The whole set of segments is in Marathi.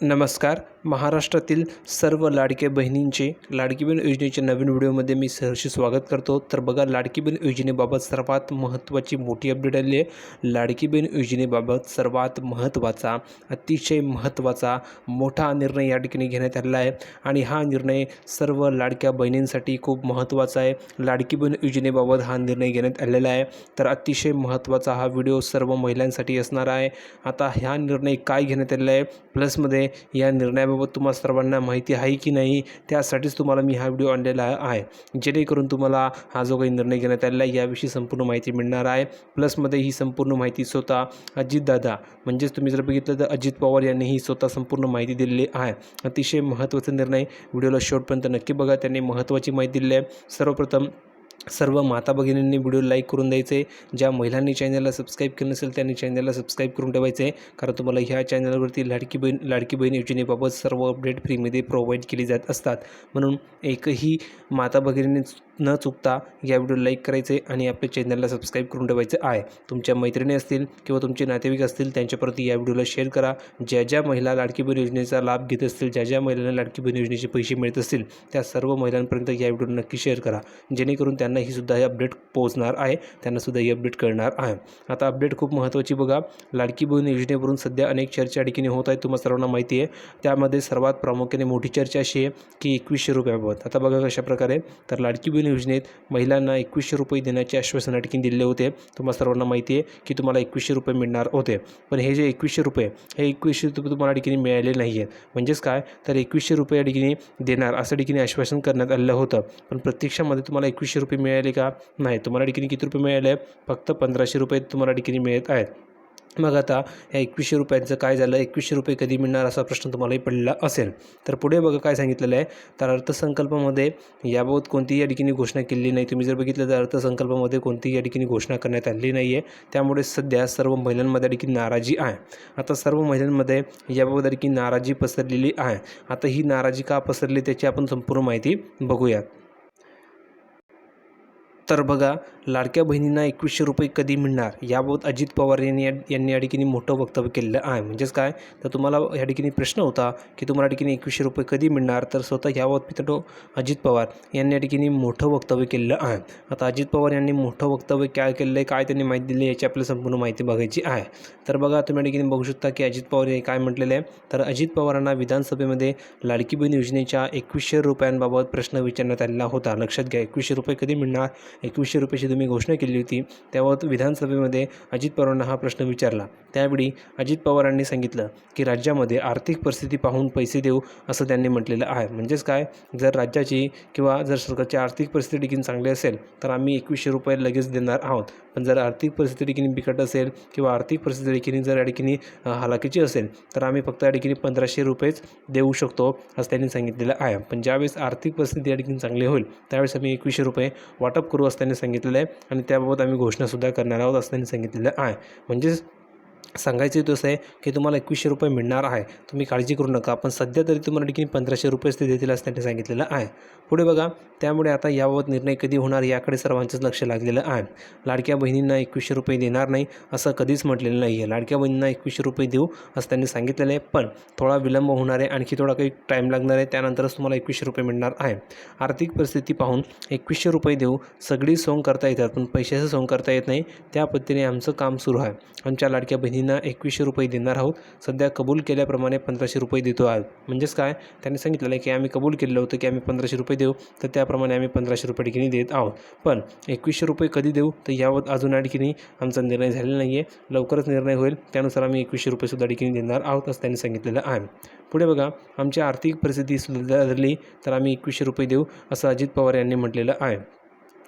नमस्कार. महाराष्ट्रातील सर्व लाडक्या बहिणींचे लाडकी बहीण योजनेच्या नवीन व्हिडिओमध्ये मी सहर्षी स्वागत करतो. तर बघा लाडकी बहीण योजनेबाबत सर्वात महत्त्वाची मोठी अपडेट आली आहे. लाडकी बहीण योजनेबाबत सर्वात महत्त्वाचा अतिशय महत्त्वाचा मोठा निर्णय या ठिकाणी घेण्यात आलेला आहे. आणि हा निर्णय सर्व लाडक्या बहिणींसाठी खूप महत्त्वाचा आहे. लाडकी बहीण योजनेबाबत हा निर्णय घेण्यात आलेला आहे. तर अतिशय महत्त्वाचा हा व्हिडिओ सर्व महिलांसाठी असणार आहे. आता हा निर्णय काय घेण्यात आलेला आहे? प्लसमध्ये या निर्णयाबाबत तुम्हाला सर्वांना माहिती आहे की नाही त्यासाठीच तुम्हाला मी हा व्हिडिओ आणलेला आहे. जेणेकरून तुम्हाला हा जो काही निर्णय घेण्यात आलेला आहे याविषयी संपूर्ण माहिती मिळणार आहे. प्लसमध्ये ही संपूर्ण माहिती स्वतः अजितदादा म्हणजेच तुम्ही जर बघितलं तर अजित पवार यांनी ही स्वतः संपूर्ण माहिती दिलेली आहे. अतिशय महत्त्वाचा निर्णय. व्हिडिओला शेवटपर्यंत नक्की बघा. त्यांनी महत्त्वाची माहिती दिली आहे. सर्वप्रथम सर्व माता भगिनींनी व्हिडिओ लाईक करून द्यायचे. ज्या महिलांनी चॅनलला सबस्क्राईब केलं नसेल त्यांनी चॅनलला सबस्क्राईब करून ठेवायचे. आहे कारण तुम्हाला ह्या चॅनलवरती लाडकी बहीण लाडकी बहीण योजनेबाबत सर्व अपडेट फ्रीमध्ये प्रोव्हाइड केली जात असतात. म्हणून एकही माता भगिनींनी न चुकता या व्हिडिओ लाईक करायचे आणि आपल्या चॅनलला सबस्क्राईब करून ठेवायचं आहे. तुमच्या मैत्रिणी असतील किंवा तुमचे नातेवाईक असतील त्यांच्याप्रती या व्हिडिओला शेअर करा. ज्या ज्या महिला लाडकी बहीण योजनेचा लाभ घेत असतील ज्या ज्या महिलांना लाडकी बहीण योजनेचे पैसे मिळत असतील त्या सर्व महिलांपर्यंत या व्हिडिओ नक्की शेअर करा. जेणेकरून त्यांना ही सुद्धा हे अपडेट पोहोचणार आहे. त्यांनासुद्धा ही अपडेट कळणार आहे. आता अपडेट खूप महत्त्वाची बघा. लाडकी बहीण योजनेवरून सध्या अनेक चर्चा अडकीने होत आहेत. तुम्हाला सर्वांना माहिती आहे. त्यामध्ये सर्वात प्रामुख्याने मोठी चर्चा अशी आहे की एकवीसशे रुपयाबाबत आता बघा कशा प्रकारे तर लाडकी बहीण योजनेत महिलांना एकवीसशे रुपये देण्याचे आश्वासन या ठिकाणी दिलेले होते. तुम्हाला सर्वांना माहिती आहे की तुम्हाला एकवीसशे रुपये मिळणार होते. पण हे जे एकवीसशे रुपये हे एकवीसशे रुपये तुम्हाला ठिकाणी मिळाले नाही आहेत म्हणजेच काय? तर एकवीसशे रुपये या ठिकाणी देणार असं ठिकाणी आश्वासन करण्यात आलेलं होतं. पण प्रत्यक्षामध्ये तुम्हाला एकवीसशे रुपये मिळाले का? नाही. तुम्हाला ठिकाणी किती रुपये मिळाले? फक्त पंधराशे रुपये तुम्हाला डिग्री मिळत आहेत. मग आता या एकवीसशे रुपयांचं काय झालं? एकवीसशे रुपये कधी मिळणार असा प्रश्न तुम्हालाही पडला असेल. तर पुढे बघा काय सांगितलेलं आहे. तर अर्थसंकल्पामध्ये याबाबत कोणतीही या ठिकाणी घोषणा केलेली नाही. तुम्ही जर बघितलं तर अर्थसंकल्पामध्ये कोणतीही या ठिकाणी घोषणा करण्यात आलेली नाही आहे त्यामुळे सध्या सर्व महिलांमध्ये या ठिकाणी नाराजी आहे. आता सर्व महिलांमध्ये याबाबत या ठिकाणी नाराजी पसरलेली आहे. आता ही नाराजी का पसरली त्याची आपण संपूर्ण माहिती बघूयात. तर बघा लाडक्या बहिणींना एकवीसशे रुपये कधी मिळणार? याबाबत अजित पवार यांनी यांनी या ठिकाणी मोठं वक्तव्य केलेलं आहे. म्हणजेच काय? तर तुम्हाला या ठिकाणी प्रश्न होता की तुम्हाला ठिकाणी एकवीसशे रुपये कधी मिळणार? तर स्वतः याबाबत मित्रांनो अजित पवार यांनी या ठिकाणी मोठं वक्तव्य केलेलं आहे. आता अजित पवार यांनी मोठं वक्तव्य काय केलेलं आहे? काय त्यांनी माहिती दिली याची आपल्याला संपूर्ण माहिती बघायची आहे. तर बघा तुम्ही या ठिकाणी बघू शकता की अजित पवार यांनी काय म्हटलेलं आहे? तर अजित पवारांना विधानसभेमध्ये लाडकी बहीण योजनेच्या एकवीसशे रुपयांबाबत प्रश्न विचारण्यात आलेला होता. लक्षात घ्या एकवीसशे रुपये कधी मिळणार? एकवीसशे रुपयाची तुम्ही घोषणा केली होती त्यावर विधानसभेमध्ये अजित पवारांना हा प्रश्न विचारला. त्यावेळी अजित पवारांनी सांगितलं की राज्यामध्ये आर्थिक परिस्थिती पाहून पैसे देऊ असं त्यांनी म्हटलेलं आहे. म्हणजेच काय? जर राज्याची किंवा जर सरकारची आर्थिक परिस्थिती देखील चांगली असेल तर आम्ही एकवीसशे रुपये लगेच देणार आहोत. पण जर आर्थिक परिस्थिती देखील बिकट असेल किंवा आर्थिक परिस्थिती देखील जर या ठिकाणी हालाकीची असेल तर आम्ही फक्त या ठिकाणी पंधराशे रुपयेच देऊ शकतो असं त्यांनी सांगितलेलं आहे. पण ज्यावेळेस आर्थिक परिस्थिती या ठिकाणी चांगली होईल त्यावेळेस आम्ही एकवीसशे रुपये वाटप करू असं त्यांनी सांगितलेलं आहे आणि त्याबाबत आम्ही घोषणासुद्धा करणार आहोत असं त्यांनी सांगितलेलं आहे. म्हणजेच सांगायचं तसं आहे की तुम्हाला एकवीसशे रुपये मिळणार आहे. तुम्ही काळजी करू नका. पण सध्या तरी तुम्हाला ठिकाणी पंधराशे रुपयेच ते देतील असं त्यांनी सांगितलेलं आहे. पुढे बघा त्यामुळे आता याबाबत निर्णय कधी होणार याकडे सर्वांचंच लक्ष लागलेलं आहे. लाडक्या बहिणींना एकवीसशे रुपये देणार नाही असं कधीच म्हटलेलं नाही आहे लाडक्या बहिणींना एकवीसशे रुपये देऊ असं त्यांनी सांगितलेलं आहे. पण थोडा विलंब होणार आहे. आणखी थोडा काही टाईम लागणार आहे. त्यानंतरच तुम्हाला एकवीसशे रुपये मिळणार आहे. आर्थिक परिस्थिती पाहून एकवीसशे रुपये देऊ सगळी सोंग करता येतात. पण पैशाचं सोंग करता येत नाही. त्या पद्धतीने आमचं काम सुरू आहे. आमच्या लाडक्या बहिणी बहिणींना एकवीसशे रुपये देणार आहोत. सध्या कबूल केल्याप्रमाणे पंधराशे रुपये देतो आहोत म्हणजेच काय? त्यांनी सांगितलेलं आहे की आम्ही कबूल केलेलं होतं की आम्ही पंधराशे रुपये देऊ. तर त्याप्रमाणे आम्ही पंधराशे रुपये ठिकाणी देत आहोत. पण एकवीसशे रुपये कधी देऊ? तर यावर अजून या ठिकाणी आमचा निर्णय झालेला नाही आहे लवकरच निर्णय होईल. त्यानुसार आम्ही एकवीसशे रुपयेसुद्धा ठिकाणी देणार आहोत असं त्यांनी सांगितलेलं आहे. पुढे बघा. आमची आर्थिक परिस्थिती सुधारली तर आम्ही एकवीसशे रुपये देऊ असं अजित पवार यांनी म्हटलेलं आहे.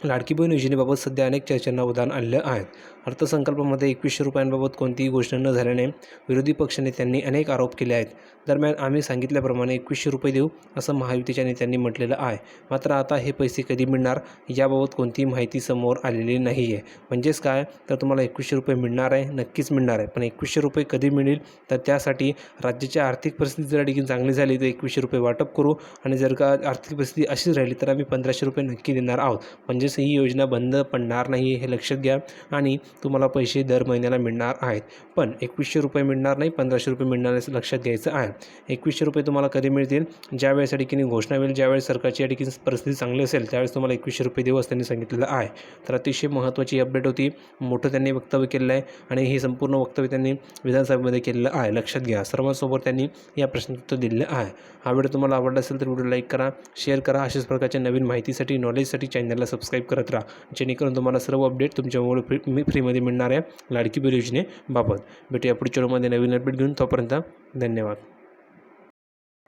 लाडकी बहीण योजनेबाबत सध्या अनेक चर्चांना उदाहरण आलेलं आहेत अर्थसंकल्पामध्ये एकवीसशे रुपयांबाबत कोणतीही घोषणा न झाल्याने विरोधी पक्षनेत्यांनी अनेक आरोप केले आहेत. दरम्यान आम्ही सांगितल्याप्रमाणे एकवीसशे रुपये देऊ असं महायुतीच्या नेत्यांनी म्हटलेलं आहे. मात्र आता हे पैसे कधी मिळणार याबाबत कोणतीही माहिती समोर आलेली नाही आहे म्हणजेच काय? तर तुम्हाला एकवीसशे रुपये मिळणार आहे नक्कीच मिळणार आहे. पण एकवीसशे रुपये कधी मिळेल? तर त्यासाठी राज्याची आर्थिक परिस्थिती जर देखील चांगली झाली तर एकवीसशे रुपये वाटप करू. आणि जर का आर्थिक परिस्थिती अशीच राहिली तर आम्ही पंधराशे रुपये नक्की देणार आहोत. म्हणजे म्हणजेच ही योजना बंद पडणार नाही हे लक्षात घ्या आणि तुम्हाला पैसे दर महिन्याला मिळणार आहेत. पण एकवीसशे रुपये मिळणार नाही पंधराशे रुपये मिळणार असं लक्षात घ्यायचं आहे. एकवीसशे रुपये तुम्हाला कधी मिळतील? ज्यावेळेस या ठिकाणी घोषणा होईल ज्यावेळेस सरकारची या ठिकाणी परिस्थिती चांगली असेल त्यावेळेस तुम्हाला एकवीसशे रुपये देऊ असं त्यांनी सांगितलेलं आहे. तर अतिशय महत्त्वाची अपडेट होती. मोठं त्यांनी वक्तव्य केलेलं आहे आणि हे संपूर्ण वक्तव्य त्यांनी विधानसभेमध्ये केलेलं आहे. लक्षात घ्या. सर्वांसोबत त्यांनी या प्रश्नाचं उत्तर दिलेलं आहे. हा व्हिडिओ तुम्हाला आवडला असेल तर व्हिडिओ लाईक करा शेअर करा. अशाच प्रकारच्या नवीन माहितीसाठी नॉलेजसाठी चॅनलला सबस्क्राईब करत राहा. जेणेकरून तुम्हाला सर्व अपडेट तुमच्या मोबाईल फ्री मी फ्रीमध्ये मिळणार आहे. लाडकी बिल योजनेबाबत भेटूया पुढच्या व्हिडिओमध्ये नवीन अपडेट घेऊन. तोपर्यंत धन्यवाद.